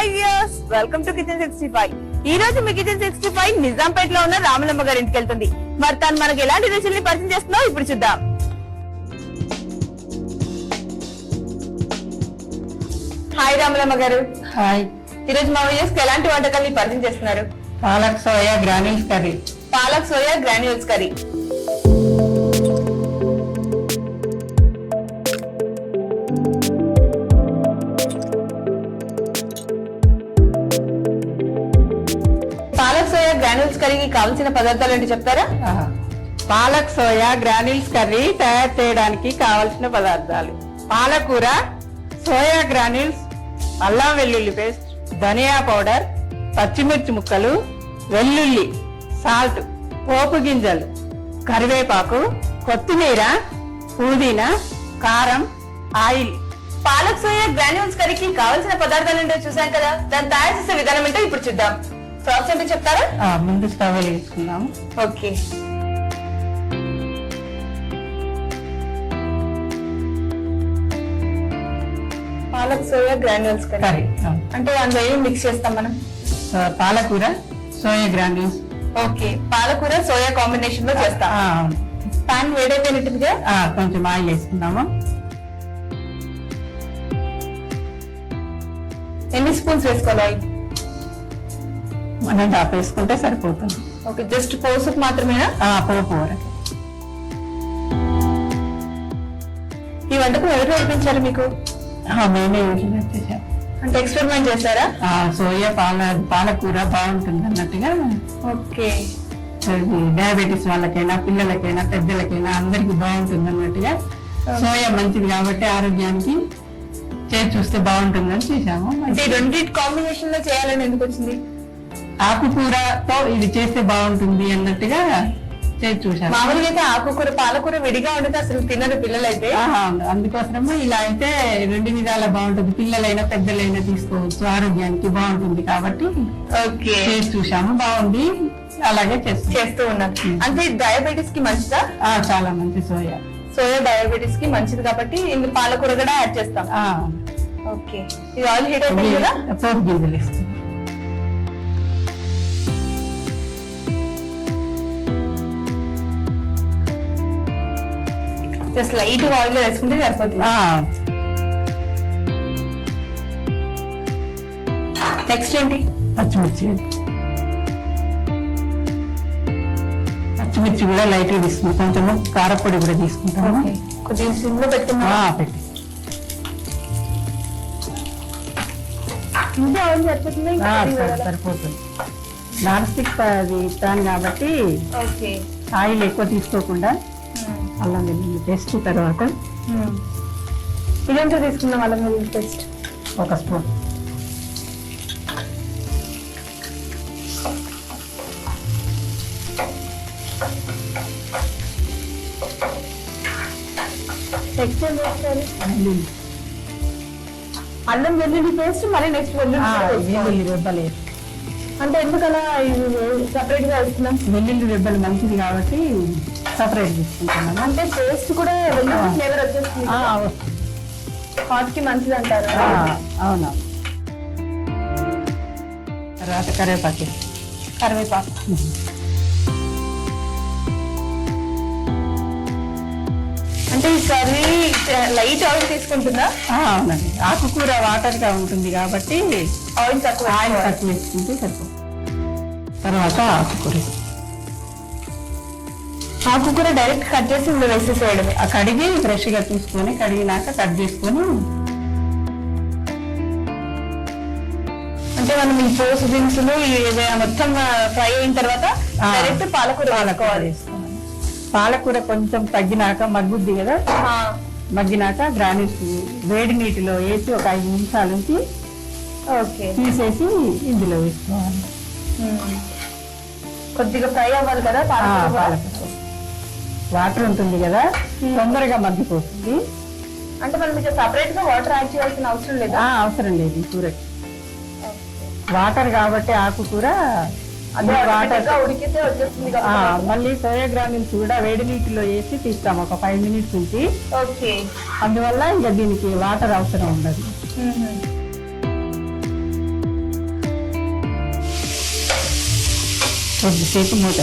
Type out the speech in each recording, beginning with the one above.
Hi viewers welcome to kitchen sixty five ఈ రోజు మీ కిచెన్ సిక్స్టీ ఫైవ్ నిజాంపేట లో ఉన్న రామలమ్మ గారి ఇంటికి వెళ్తుంది. మరి తను మనకి ఎలాంటి రుచుల్ని పరిచయం చేస్తుందో ఇప్పుడు చూద్దాం. హాయ్ రామలమ్మ గారు. హాయ్ ఈ రోజు మా వ్యూయర్స్కి ఎలాంటి వంటకాల్ని పరిచయం చేస్తున్నారు? Palak soya granules curry. Palak soya granules curry. కర్రీకి కావాల్సిన పదార్థాలు ఏంటి చెప్తారా? పాలక్ సోయా గ్రానీల్స్ కర్రీ తయారు చేయడానికి కావలసిన పదార్థాలు. పాలకూర సోయా గ్రానీల్స్ అల్లం వెల్లుల్లి పేస్ట్ ధనియా పౌడర్ పచ్చిమిర్చి ముక్కలు వెల్లుల్లి సాల్ట్ పోపు గింజలు కరివేపాకు కొత్తిమీర పుదీనా కారం ఆయిల్. పాలక్ సోయా గ్రాన్యూల్స్ కర్రీకి కావాల్సిన పదార్థాలు ఏంటో చూసాం కదా? దాన్ని తయారు చేసే విధానం ఏంటో ఇప్పుడు చూద్దాం. ప్రాసెస్ ఏంటో చెప్తారా? ముందు stove వెలిగించుకుందాము okay. Palak soya granules curry. అంటే అందులో ఏం మిక్స్ చేస్తాం మనం? పాలకూర సోయా గ్రానీల్స్ ఓకే. పాలకూర సోయా కాంబినేషన్లో చేస్తాం. పాన్ వేడైపోయినట్టుగా కొంచెం ఆయిల్ వేసుకుందాము. ఎన్ని స్పూన్స్ వేసుకోవాలి? మనం డాప్ వేసుకుంటే సరిపోతుంది. ఓకే జస్ట్ పోసుకు మాత్రమేనా? పోపు వరకు ఈ వంటకం ఎవరు నేర్పించారు మీకు? మేమే వచ్చేసాం అంటే ఎక్స్పెరిమెంట్ చేశారా? సోయా పాల పాలకూర బాగుంటుంది అన్నట్టుగా. ఓకే. డయాబెటీస్ వాళ్ళకైనా పిల్లలకైనా పెద్దలకైనా అందరికి బాగుంటుంది అన్నట్టుగా. సోయా మంచిది కాబట్టి ఆరోగ్యానికి చేసి చూస్తే బాగుంటుందని చేశాము. అంటే రెండింటి కాంబినేషన్లో చేయాలని ఎందుకు వచ్చింది? ఆకుకూరతో ఇది చేస్తే బాగుంటుంది అన్నట్టుగా చేసి చూశాము మామూలుగా అయితే ఆకుకూర పాలకూర విడిగా ఉండితే అసలు తినరు పిల్లలైతే. అందుకోసము ఇలా అయితే రెండు విధాలా బాగుంటుంది. పిల్లలైనా పెద్దలైనా తీసుకోవచ్చు ఆరోగ్యానికి బాగుంటుంది కాబట్టి ఓకే. చేసి చూసాము బాగుంది. అలాగే చేస్తాం చేస్తూ ఉన్నారు అంటే డయాబెటీస్కి మంచిదా చాలా మంచి సోయా. సోయా డయాబెటీస్కి మంచిది కాబట్టి ఇందులో పాలకూర కూడా యాడ్ చేస్తాం. ఓకే. ఇది ఆయిల్ హీట్ అయిపోయింది కదా? జస్ట్ లైట్ ఆయిల్ వేసుకుంటే సరిపోతుంది. నెక్స్ట్ ఏంటి? పచ్చిమిర్చి. పచ్చిమిర్చి కూడా లైట్గా తీసుకుంటాం. కొంచెము కారపొడి కూడా తీసుకుంటాము కొద్దిగా సిమ్లో పెట్టుకున్నా పెట్టి. సరిపోతుంది నాన్ స్టిక్ అది ఇస్తాను కాబట్టి ఆయిల్ ఎక్కువ తీసుకోకుండా అల్లం వెల్లుల్లి పేస్ట్ తర్వాత. ఇదంతా తీసుకుందాం అల్లం వెల్లుల్లి పేస్ట్ ఒక స్పూన్. అల్లం వెల్లుల్లి పేస్ట్ మరి నెక్స్ట్ వెల్లుల్లి రెబ్బలు. అంటే ఎందుకలా సపరేట్గా వేస్తున్నాం వెల్లుల్లి రెబ్బలు మంచిది కాబట్టి సపరేట్ తీసుకుంటున్నాను అంటే టేస్ట్ కూడా వెల్లుల్లి ఫ్లేవర్ వచ్చేస్తుంది. ఆ, వస్తుంది. హార్ట్కి మంచిది అంటారు అవునా. తర్వాత కరివేపాకు. కరివేపాకు. అంటే ఈ కర్రీ లైట్ ఆయిల్ తీసుకుంటుందా? అవునండి. ఆకుకూర వాటర్గా ఉంటుంది కాబట్టి ఆయిల్ తక్కువ ఆయిల్. తక్కువ వేసుకుంటే సరిపోతుంది. తర్వాత ఆకుకూర. ఆకుకూర డైరెక్ట్ కట్ చేసి ఇందులో వేసేసేయడమే. ఆ కడిగి ఫ్రెష్గా తీసుకొని కడిగినాక కట్ చేసుకొని అంటే మనం ఈ పోసు దినుసులు మొత్తం ఫ్రై అయిన తర్వాత. డైరెక్ట్ పాలకూర వేసుకోవాలి. పాలకూర కొంచెం తగ్గినాక మగ్గుద్ది కదా? మగ్గినాక గ్రానైట్ వేడి నీటిలో వేసి ఒక ఐదు నిమిషాల నుంచి ఓకే. తీసేసి ఇందులో వేసుకోవాలి. కొద్దిగా ఫ్రై అవ్వాలి కదా. పాలకూర. వాటర్ ఉంటుంది కదా తొందరగా మగ్గిపోతుంది అంటే మనం సపరేట్గా వాటర్ యాడ్ చేయాల్సిన అవసరం లేదు? అవసరం లేదు ఈ కూరకి వాటర్ కాబట్టి ఆకుకూర అదే వాటర్ ఉడికితే వచ్చేస్తుంది మళ్ళీ సోయాగ్రామిన్స్ కూడా వేడి నీటిలో వేసి తీస్తాం ఒక ఫైవ్ మినిట్స్ నుంచి ఓకే. అందువల్ల ఇంకా దీనికి వాటర్ అవసరం ఉండదు. కొద్దిసేపు మూట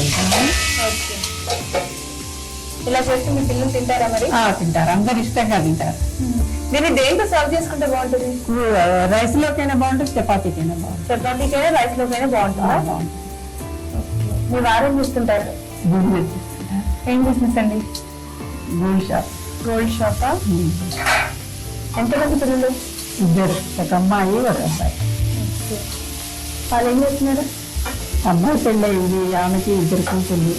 ఓకే. ఇలా చేస్తే మీ పిల్లలు తింటారా మరి? తింటారు. అందరు ఇష్టంగా తింటారు. దీన్ని దేంతో సర్వ్ చేసుకుంటే బాగుంటుంది? రైస్ లోకైనా బాగుంటుంది చపాతీకైనా బాగుంటుంది. చపాతీకైనా రైస్ లోకైనా బాగుంటుందా. మీ వారం చూస్తుంటారు. ఏం బిజినెస్ అండి? Gold shop. గోల్డ్ షాపా. ఎంతమంది పిల్లలు? ఇద్దరు. ఒక అమ్మాయి ఒక అబ్బాయి. వాళ్ళు ఏం చేస్తున్నారు? అమ్మాయి పెళ్ళయింది. ఆమెకి ఇద్దరు కూతుళ్ళు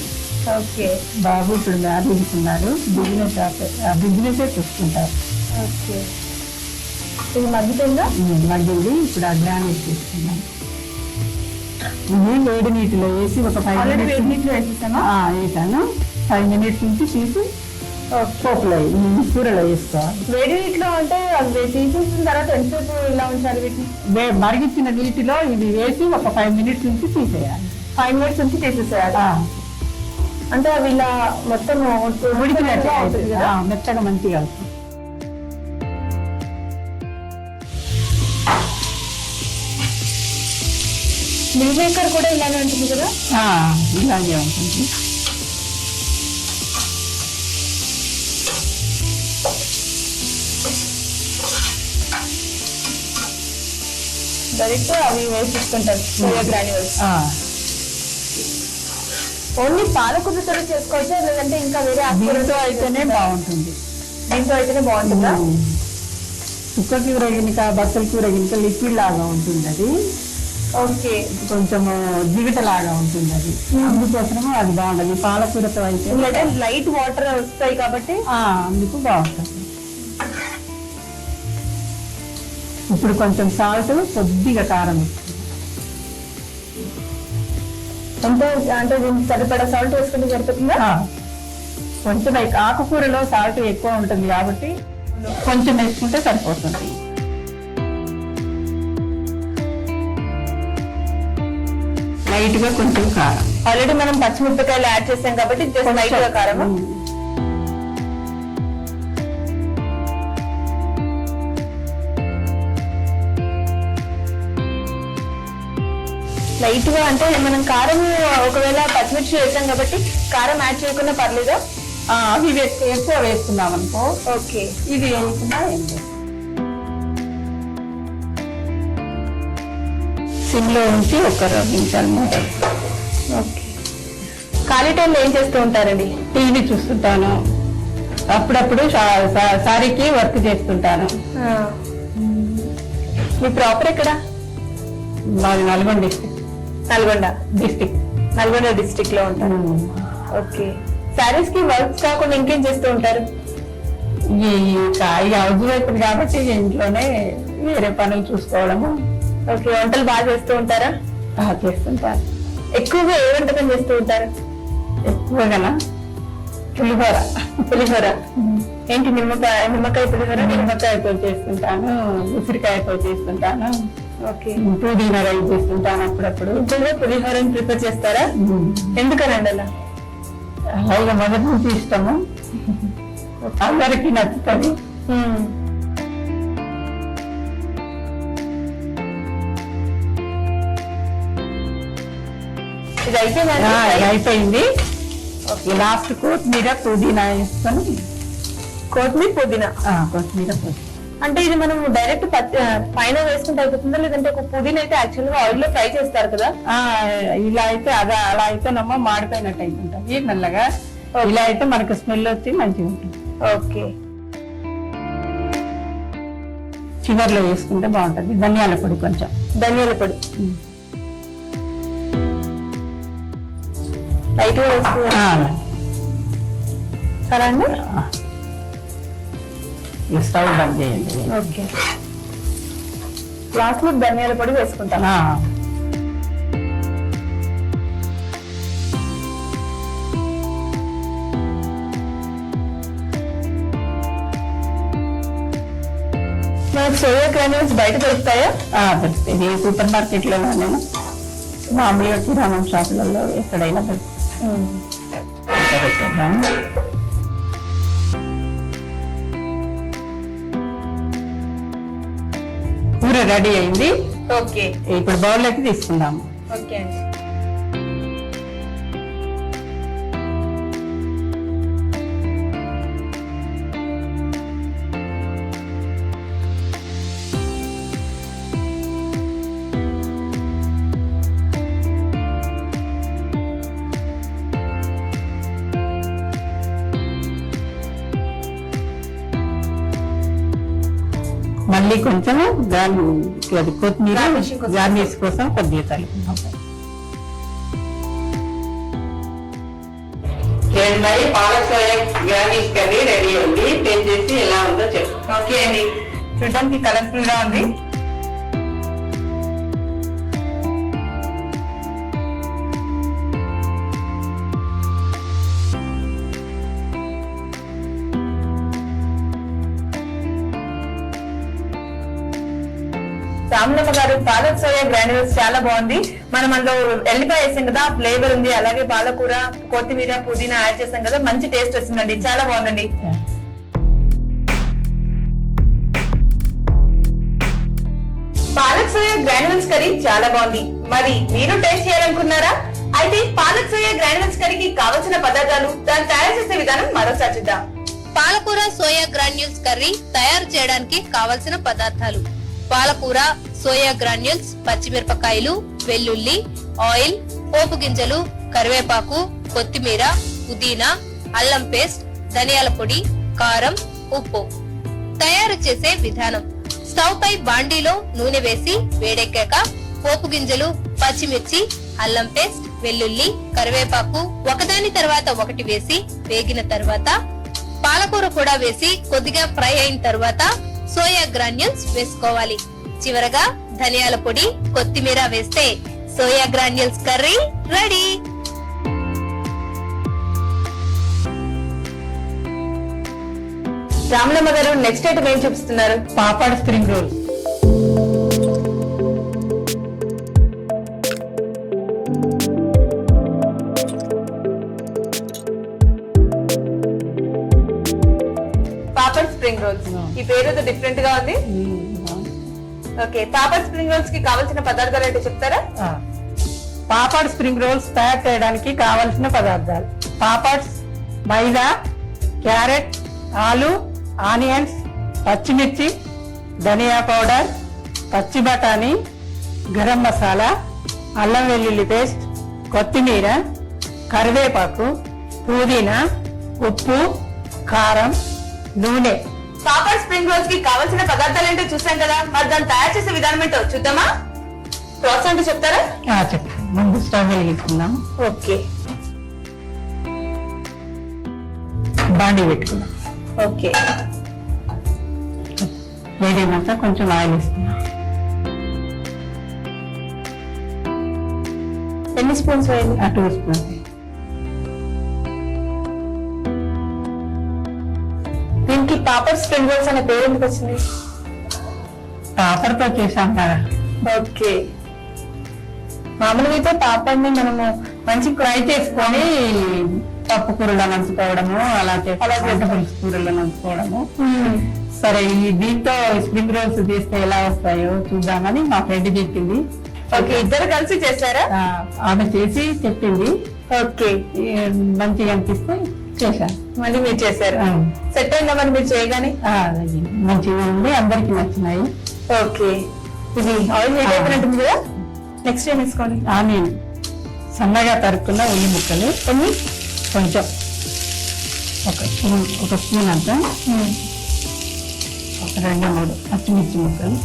ఓకే. బాబు ఇప్పుడు మ్యారేజ్ ఉన్నాడు బిజినెస్ బిజినెస్ చూసుకుంటారు. ఓకే. ఇది మగ్గుతుందా మగ్గింది. ఇప్పుడు ఆ గ్రానైట్ తీసుకున్నాం ఇది వేడి నీటిలో వేసి ఒక ఫైవ్ మినిట్స్ వేసాను. ఫైవ్ మినిట్స్ నుంచి తీసి పోపులో కూరలో వేసుకోవాలి వేడి నీటిలో అంటే అవి తీసేసిన తర్వాత ఎంతసేపు ఇలా ఉంచాలి వీటిని? మరిగించిన నీటిలో ఇది వేసి ఒక ఫైవ్ మినిట్స్ నుంచి తీసేయాలి. ఫైవ్ మినిట్స్ నుంచి తీసేసేయాలి. అంటే అవి ఇలా మొత్తం ఉడికినట్టు అవుతుంది కదా? ఆ, మెత్తగా మంచిగా అవుతుంది. మిల్ మేకర్ కూడా ఇలానే ఉంటుంది కదా? ఇలాగే ఉంటుంది. డైరెక్ట్ అవి వేసిస్తుంటారు గ్రాన్యువల్స్ ఓన్లీ పాలకూరతో చేసుకోవచ్చా లేదంటే ఇంకా వేరే దీంతో అయితేనే బాగుంటుంది. దీంతో అయితేనే బాగుంటుందా? చుక్క కూర గినక బచ్చల కూర గినక లిక్విడ్ లాగా ఉంటుంది అది ఓకే. కొంచెం జిగట లాగా ఉంటుంది అది అందుకోసము అది బాగుంటుంది. పాలకూరతో అయితే లైట్ వాటర్ వస్తాయి కాబట్టి. ఆ, అందుకు బాగుంటుంది. ఇప్పుడు కొంచెం సాల్ట్ కొద్దిగా కారం వేస్తుంది. అంటే అంటే దీనికి సరిపడా సాల్ట్ వేసుకుంటే సరిపోతుందా? కొంచెం ఎక్- ఆకుకూరలో సాల్ట్ ఎక్కువ ఉంటుంది కాబట్టి కొంచెం వేసుకుంటే సరిపోతుంది. లైట్గా కొంచెం కారం. ఆల్రెడీ మనం పచ్చిమిరపకాయలు యాడ్ చేసాం కాబట్టి జస్ట్ లైట్గా కారం ఉమ్. లైట్గా అంటే మనం కారం ఒకవేళ పచ్చిమిర్చి వేసాం కాబట్టి కారం యాడ్ చేయకుండా పర్లేదా? అవి ఎక్కువ వేసుకున్నాం అనుకో. ఓకే. ఇది వేయకుండా సిమ్లో ఉంచి ఒక రెండు నిమిషాలు మూత ఓకే. ఖాళీ టైంలో ఏం చేస్తూ ఉంటారండి? టీవీ చూస్తుంటాను. అప్పుడప్పుడు సారీకి వర్క్ చేస్తుంటాను. మీ ప్రాపర్ ఎక్కడ? మాది నల్గొండ డిస్టిక్ నల్గొండ డిస్టిక్ నల్గొండ డిస్ట్రిక్ట్లో ఉంటారు. ఓకే. శారీస్కి వర్క్ కాకుండా ఇంకేం చేస్తూ ఉంటారు? ఈ హౌస్ వైపు కాబట్టి ఇంట్లోనే వేరే పనులు చూసుకోవడము. ఓకే వంటలు బాగా చేస్తూ ఉంటారా? ఆ, చేస్తుంటాను ఎక్కువగా ఏ వంటకం చేస్తూ ఉంటారు? ఎక్కువగా పులిహోర. పులిహోర. ఏంటి నిమ్మకాయ నిమ్మకాయ పులిహోర నిమ్మకాయతో చేస్తుంటాను. ఉసిరికాయతో చేస్తుంటాను. పుదీనా రైస్ చేస్తుంటాను అప్పుడప్పుడు. ఎక్కువగా పులిహోరని ప్రిపేర్ చేస్తారా? ఎందుకనండి అలా? అలాగే మొదటి నుంచి ఇష్టము. అందరికి నచ్చుతుంది. ఇది అయిపోయింది లాస్ట్ కొత్తిమీర పుదీనా వేసుకొని. కొత్తిమీర పుదీనా? కొత్తిమీర పుదీనా. అంటే ఇది మనం డైరెక్ట్ పైన వేసుకుంటే అయిపోతుందా? లేదంటే ఒక పుదీనా అయితే యాక్చువల్గా ఆయిల్లో ఫ్రై చేస్తారు కదా? ఇలా అయితే అదా అలా అయితేనమ్మా మాడిపోయినట్టు అయిపోతుంది. మెల్లగా ఇలా అయితే మనకు స్మెల్ వచ్చి మంచిగా ఉంటుంది. ఓకే. చివర్లో వేసుకుంటే బాగుంటుంది. ధనియాల పొడి కొంచెం. ధనియాల పొడి. లైట్గా వేసుకోవాలి. ఆ, సరే అండి. స్టవ్ బంద్ చేయండి. ఓకే. లాస్ట్లో ధనియాల పొడి వేసుకుంటాం. మనకు సోయా గ్రాన్యూల్స్ బయట దొరుకుతాయా? దొరుకుతాయి. ఇది సూపర్ మార్కెట్లో నేను మామూలుగా కిరాణం షాపులలో ఎక్కడైనా దొరుకుతాయి. రెడీ అయింది. ఓకే. ఇప్పుడు బౌల్లోకి తీసుకుందాము ఓకే అండి. మళ్ళీ కొంచెం గాలి అది కొత్తిమీర. గార్నిష్ కోసం కొద్దిగా కలుపుకుందాం మరి palak soya garnish curry ready ఉంది. టేస్ట్ చేసి ఎలా ఉందో చెప్పు. ఓకే అండి. చూడడానికి కలర్ఫుల్గా ఉంది. రామలమ్మ గారు పాలక్ సోయా గ్రాన్యూల్స్ చాలా బాగుంది. మనం అందులో ఎల్లిపాయ వేసాం కదా ఫ్లేవర్ ఉంది. అలాగే పాలకూర కొత్తిమీర పుదీనా యాడ్ చేసాం కదా మంచి టేస్ట్ వస్తుందండి చాలా బాగుందండి. పాలక్ సోయా గ్రాన్యూల్స్ కర్రీ చాలా బాగుంది. మరి మీరు టేస్ట్ చేయాలనుకున్నారా? అయితే పాలక్ సోయా గ్రాన్యూల్స్ కర్రీకి కావలసిన పదార్థాలు దాన్ని తయారు చేసే విధానం మరోసారి చూద్దాం. పాలకూర సోయా గ్రాన్యూల్స్ కర్రీ తయారు చేయడానికి కావలసిన పదార్థాలు. పాలకూర సోయా గ్రాన్యూల్స్ పచ్చిమిరపకాయలు వెల్లుల్లి ఆయిల్ పోపు గింజలు కరివేపాకు కొత్తిమీర పుదీనా అల్లం పేస్ట్ ధనియాల పొడి కారం ఉప్పు. తయారు చేసే విధానం. స్టవ్ పై బాండీలో నూనె వేసి వేడెక్కాక పోపు గింజలు పచ్చిమిర్చి అల్లం పేస్ట్ వెల్లుల్లి కరివేపాకు ఒకదాని తర్వాత ఒకటి వేసి వేగిన తర్వాత పాలకూర కూడా వేసి కొద్దిగా ఫ్రై అయిన తర్వాత సోయా గ్రాన్యూల్స్ వేసుకోవాలి. చివరగా ధనియాల పొడి కొత్తిమీర వేస్తే soya granules curry ready. Ramalamma గారు నెక్స్ట్ ఐటమ్ ఏం చూపిస్తున్నారు papad spring roll. Papad spring rolls. ఈ పేరు ఏదో డిఫరెంట్గా ఉంది. ఓకే పాపడ్ స్ప్రింగ్ రోల్స్కి కావాల్సిన పదార్థాలు ఏంటో చెప్తారా? పాపడ్ స్ప్రింగ్ రోల్స్ తయారు చేయడానికి కావలసిన పదార్థాలు. పాపడ్స్ మైదా క్యారెట్ ఆలు ఆనియన్స్ పచ్చిమిర్చి ధనియా పౌడర్ పచ్చి బఠానీ గరం మసాలా అల్లం వెల్లుల్లి పేస్ట్ కొత్తిమీర కరివేపాకు పుదీనా ఉప్పు కారం నూనె. పాపడ్ స్ప్రింగ్ రోల్స్కి కావాల్సిన పదార్థాలు ఏంటో చూసాం కదా. మరి దాన్ని తయారు చేసే విధానం ఏంటో చూద్దామా? ప్రాసెస్ అంటే చెప్తారా? ముందు స్టవ్ వెలిగించుకుందాం ఓకే. బాండి పెట్టుకుందాం. ఓకే. వేడినంత కొంచెం ఆయిల్ వేసుకుందాం. ఎన్ని స్పూన్స్ వేయండి ఆ two spoons. Papad spring rolls అనే పేరు ఎందుకు వచ్చింది? పాపడ్తో చేసాం కదా. ఓకే. మామూలుగా అయితే పాపడ్ని మనము మంచి ఫ్రై చేసుకొని పప్పు కూరలో నంచుకోవడము అలా అలా పులుసు కూరలో నంచుకోవడము సరే ఈ దీంతో స్ప్రింగ్ రోల్స్ చేస్తే ఎలా వస్తాయో చూద్దామని మా ఫ్రెండ్ చెప్పింది. ఓకే ఇద్దరు కలిసి చేశారా? ఆమె చేసి చెప్పింది. ఓకే. మంచిగా అనిపిస్తే చేశాను మళ్ళీ మీరు చేశారు. సెట్ అయిందా మరి మీరు చేయగానే? మంచిగా ఉంది అందరికి నచ్చినాయి. ఓకే. ఇది ఆయిల్ హీట్ అయిపోయినట్టుంది కదా? నెక్స్ట్ ఏం వేసుకోండి ఆనియన్ సన్నగా తరుక్కున్న ఉల్లి ముక్కలు. ఎన్ని కొంచెం. ఒక స్పూన్ ఒక స్పూన్ అంతా. ఒక రెండు మూడు పచ్చిమిర్చి ముక్కలు.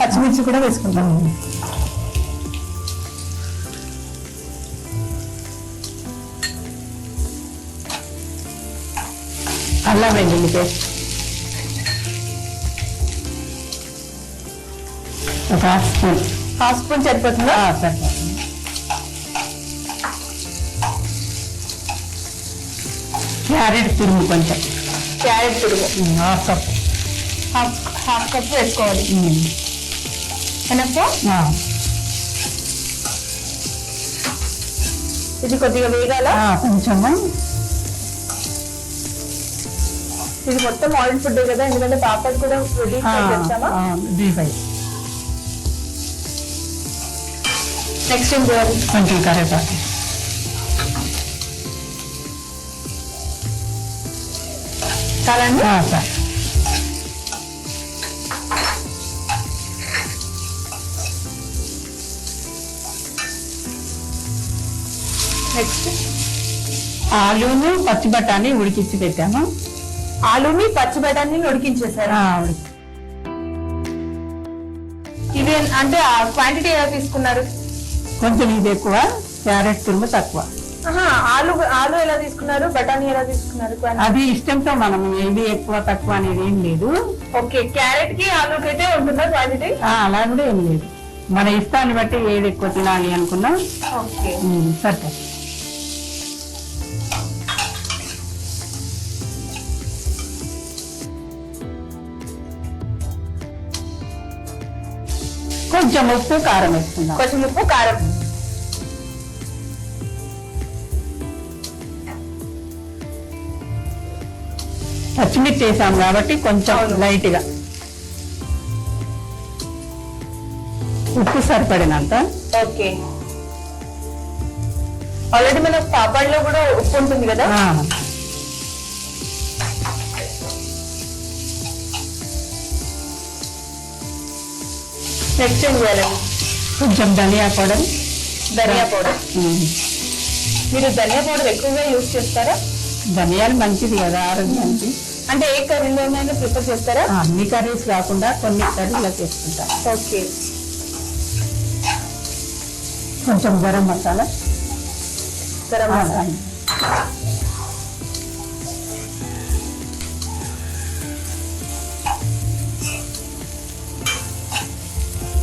పచ్చిమిర్చి కూడా వేసుకుంటాం అల్లం వెల్లుల్లి పేస్ట్ ఒక హాఫ్ స్పూన్ హాఫ్ స్పూన్ సరిపోతుందా. సరిపోతుంది క్యారెట్ తురుము కొంచెం. క్యారెట్ తురుము. Half cup. Half half cup వేసుకోవాలి. ఆ, ఇది కొద్దిగా వేగాల? ఆ, కొంచెము ఇది మొత్తం ఆయిల్ ఫుడ్ కదా ఎందుకంటే పాపడ్ కూడా డీప్ అయ్యి నెక్స్ట్ ఏం చేయాలి? కొంచెం సరే. నెక్స్ట్ ఆలును పచ్చి బఠానీ ఉడికించి పెట్టాము? ఆలూని పచ్చి బఠానీ ఉడికించేసారు ఎన్- అంటే క్వాంటిటీ ఎలా తీసుకున్నారు? కొంచెం ఇది ఎక్కువ క్యారెట్ తురుము తక్కువ. ఆలు ఆలు ఎలా తీసుకున్నారు? బఠానీ ఎలా తీసుకున్నారు? అది ఇష్టంతో మనం ఇది ఎక్కువ తక్కువ అనేది ఏం లేదు. ఓకే క్యారెట్కి ఆలుకి అయితే ఉంటుందా క్వాంటిటీ అలా కూడా ఏం లేదు. మన ఇష్టాన్ని బట్టి ఏది ఎక్కువ తినాలి అనుకున్నా ఓకే. సరిపోతుంది. కొంచెం ఉప్పు కారం వేసుకుందాం. కొంచెం ఉప్పు కారం. పచ్చిమిర్చి వేసాం కాబట్టి కొంచెం. లైట్గా ఉప్పు సరిపడినంత. ఓకే. ఆల్రెడీ మన పాపడ్లో కూడా ఉప్పు ఉంటుంది కదా? నెక్స్ట్ ఏం చేయాలండి కొంచెం ధనియా పౌడర్. ధనియా పౌడర్. మీరు ధనియా పౌడర్ ఎక్కువగా యూజ్ చేస్తారా? ధనియాలు మంచిది కదా ఆరోగ్యానికి. అంటే ఏ కర్రీలోనైనా ప్రిఫర్ చేస్తారా? అన్ని కర్రీస్ కాకుండా కొన్ని కర్రీలకు వేసుకుంటాం ఓకే. కొంచెం గరం మసాలా. గరం మసాలా.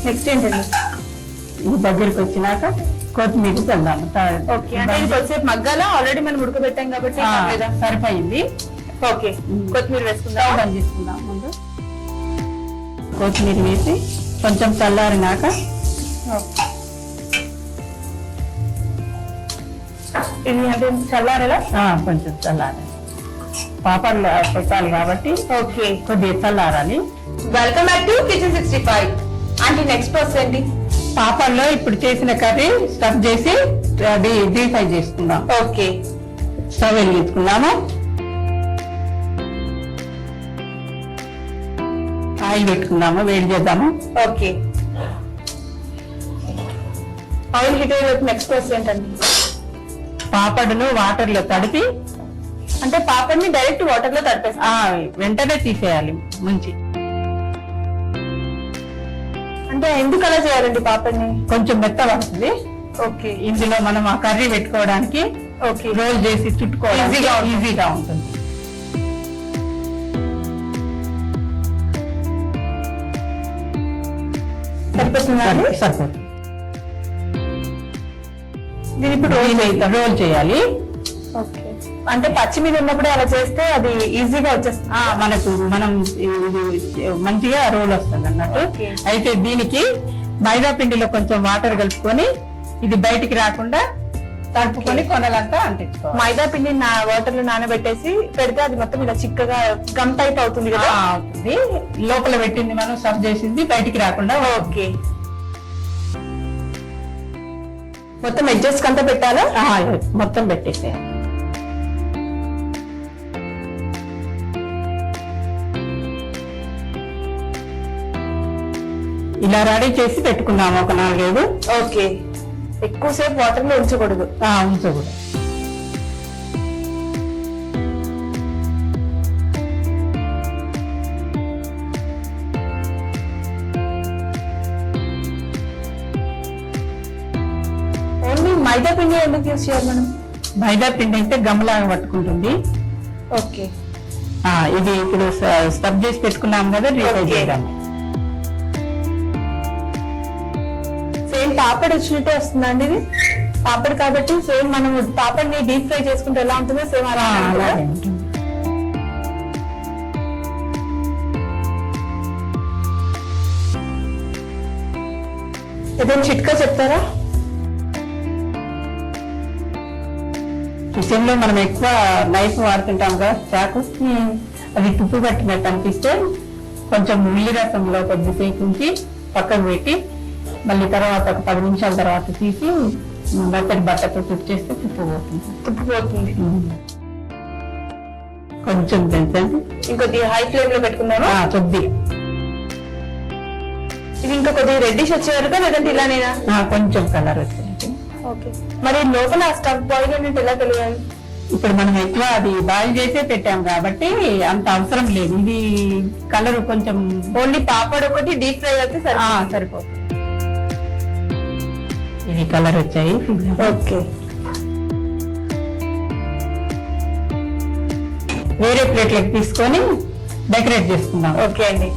నెక్స్ట్ ఏంటండి దగ్గరికి వచ్చినాక కొత్తిమీర చల్లాలి. ఓకే అంటే ఇది కొద్దిసేపు మగ్గాల? ఆల్రెడీ మనం ఉడకబెట్టాం కాబట్టి సరిపోయింది. ఓకే కొత్తిమీర వేసుకుందాం బంద్ చేసుకుందాం ముందు. కొత్తిమీర వేసి కొంచెం చల్లారినాక ఇది అంటే చల్లారేలా? కొంచెం చల్లారి. పాపడ్లు పెట్టాలి కాబట్టి ఓకే. కొద్దిగా చల్లారాలి. Welcome back to kitchen sixty five అంటే నెక్స్ట్ ప్రాసెస్ ఏంటి? పాపడ్లో ఇప్పుడు చేసిన కర్రీ స్టఫ్ చేసి అది డీప్ ఫ్రై చేసుకుందాం. ఓకే. స్టవ్ వెలిగించుకుందాము ఆయిల్ పెట్టుకుందాము వేడి చేద్దాము. ఓకే. ఆయిల్ హీట్ అయ్యేలోపు నెక్స్ట్ ప్రాసెస్ ఏంటండి? పాపడును వాటర్లో తడిపి అంటే పాపడ్ని డైరెక్ట్ వాటర్లో తడిపేస్తాం వెంటనే తీసేయాలి ముంచి. అంటే ఎందుకు అలా చేయాలండి పాపడ్ని కొంచెం మెత్త పడుతుంది ఓకే. ఇందులో మనం ఆ కర్రీ పెట్టుకోవడానికి ఓకే. రోల్ చేసి చుట్టుకోవడానికి ఈజీగా ఉంటుంది. సరిపోతుందా దీని ఇప్పుడు రోల్ చేయాలి. ఓకే. అంటే పచ్చి మీద ఉన్నప్పుడే అలా చేస్తే అది ఈజీగా వచ్చేస్తుంది. మనకు మనం ఇది మంచిగా రోల్ వస్తుంది అన్నట్టు. అయితే దీనికి మైదా పిండిలో కొంచెం వాటర్ కలుపుకొని ఇది బయటికి రాకుండా తడుపుకొని కొనలంతా అంటించుకోవాలి. మైదా పిండి నా వాటర్లో నానబెట్టేసి పెడితే అది మొత్తం ఇలా చిక్కగా గమ్ టైప్ అవుతుంది కదా? అవుతుంది. లోపల పెట్టింది మనం సర్వ్ చేసింది బయటికి రాకుండా ఓకే. మొత్తం ఎడ్జెస్ కంతా పెట్టాలా? మొత్తం పెట్టేసేయాలి ఇలా రెడీ చేసి పెట్టుకున్నాము ఒక నాలుగైదు. ఓకే. ఎక్కువసేపు వాటర్లో ఉంచకూడదు. ఉంచకూడదు. ఓన్లీ మైదా పిండి ఎందుకు యూస్ చేయాలి మనం? మైదా పిండి అయితే గమలాగా పట్టుకుంటుంది. ఓకే. ఇది ఇప్పుడు స్టఫ్ చేసి పెట్టుకున్నాం కదా రీఫ్రై Okay. పాపడ్ వచ్చినట్టే వస్తుందా అండి ఇది? పాపడ్ కాబట్టి సేమ్ మనం పాపడ్ని డీప్ ఫ్రై చేసుకుంటే ఎలా ఉంటుందో సేమ్ అలా ఏదైనా చిట్కా చెప్తారా? కిచెన్లో మనం ఎక్కువ నైఫ్ వాడుతుంటాం కదా చాకు? అది తుప్పు పట్టినట్టు అనిపిస్తే కొంచెం ఉల్లి రసంలో కొద్దిసేపు ఉంచి పక్కకు పెట్టి మళ్ళీ తర్వాత ఒక పది నిమిషాల తర్వాత తీసి మెత్తటి బట్టతో తుప్పు పోతుంది తుప్పిపోతుంది కొంచెం పెంచండి ఇంకొద్ది హై ఫ్లేమ్లో పెట్టుకుందామా? ఆ, కొద్దిగా ఇది ఇంకా కొద్దిగా రెడ్డిష్ వచ్చే వరకు లేదంటే ఇలానేనా? కొంచెం కలర్ వచ్చింది ఓకే. మరి లోపల స్టఫ్ బాయిల్ అనేది ఎలా తెలియాలి? ఇప్పుడు మనం ఎక్కువ అది బాయిల్ చేసే పెట్టాం కాబట్టి అంత అవసరం లేదు. ఇది కలర్ కొంచెం ఓన్లీ పాపడ్ ఒకటి డీప్ ఫ్రై అయితే సరిపోతుంది. ఇవి కలర్ వచ్చాయి. ఓకే. వేరే ప్లేట్లకు తీసుకొని డెకరేట్ చేసుకుందాం. ఓకే అండి.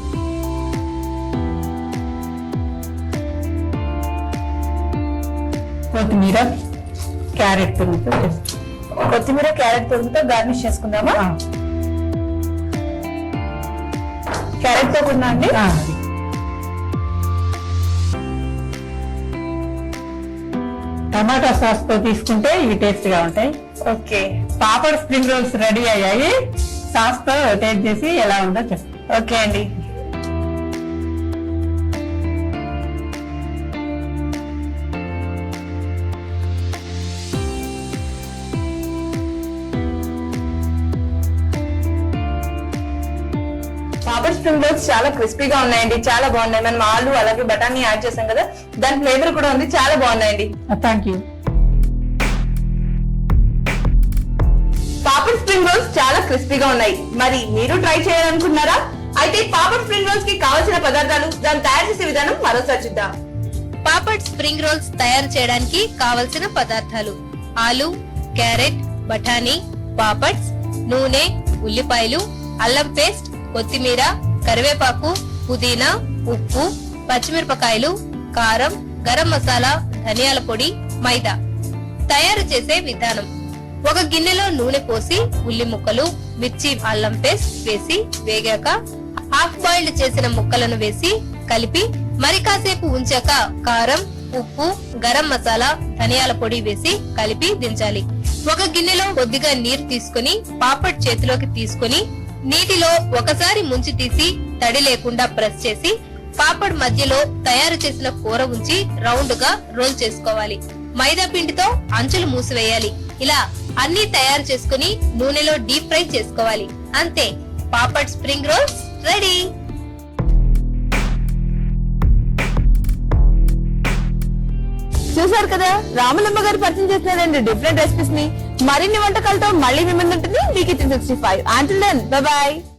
కొత్తిమీర క్యారెట్ చేస్తాం కొత్తిమీర క్యారెట్ తురుముతో గార్నిష్ చేసుకుందామా? క్యారెట్తో కూడా అండి? టమాటా సాస్తో తీసుకుంటే ఇవి టేస్ట్గా ఉంటాయి. Okay. Papad spring rolls ready అయ్యాయి. సాస్తో టేస్ట్ చేసి ఎలా ఉందో చెప్తాం ఓకే అండి. రోల్స్ చాలా క్రిస్పీగా ఉన్నాయండి. చాలా బాగున్నాయి. మనం ఆలు అలాగే బఠానీ యాడ్ చేసాం కదా దాని ఫ్లేవర్ కూడా ఉంది. చాలా బాగున్నాయండి. Thank you papad spring rolls చాలా క్రిస్పీగా ఉన్నాయి. మరి మీరు ట్రై చేయాలనుకుంటున్నారా? అయితే పాపడ్ స్ప్రింగ్ రోల్స్కి కావాల్సిన పదార్థాలు దాన్ని తయారు చేసే విధానం మరోసారి చూద్దాం. పాపడ్ స్ప్రింగ్ రోల్స్ తయారు చేయడానికి కావలసిన పదార్థాలు ఆలు క్యారెట్ బఠానీ పాపడ్స్ నూనె ఉల్లిపాయలు అల్లం పేస్ట్ కొత్తిమీర కరివేపాకు పుదీనా ఉప్పు పచ్చిమిరపకాయలు కారం గరం మసాలా ధనియాల పొడి మైదా. తయారు చేసే విధానం. ఒక గిన్నెలో నూనె పోసి ఉల్లి ముక్కలు మిర్చి అల్లం పేస్ట్ వేసి వేగాక హాఫ్ బాయిల్డ్ చేసిన ముక్కలను వేసి కలిపి మరి కాసేపు ఉంచాక కారం ఉప్పు గరం మసాలా ధనియాల పొడి వేసి కలిపి దించాలి. ఒక గిన్నెలో కొద్దిగా నీరు తీసుకుని పాపడ్ చేతిలోకి తీసుకుని నీటిలో ఒకసారి ముంచి తీసి తడి లేకుండా ప్రెస్ చేసి పాపడ్ మధ్యలో తయారు చేసిన కూర ఉంచి రౌండ్గా రోల్ చేసుకోవాలి. మైదా పిండితో అంచులు మూసివేయాలి. ఇలా అన్ని తయారు చేసుకుని నూనెలో డీప్ ఫ్రై చేసుకోవాలి. అంతే. పాపడ్ స్ప్రింగ్ రోల్స్ రెడీ చూసారు కదా? రామలమ్మ గారు పరిచయం చేసిన రెండు డిఫరెంట్ రెసిపీస్ని. మరిన్ని వంటకాలతో మళ్ళీ మిమ్మల్ని ఉంటుంది. మీకు sixty five until then bye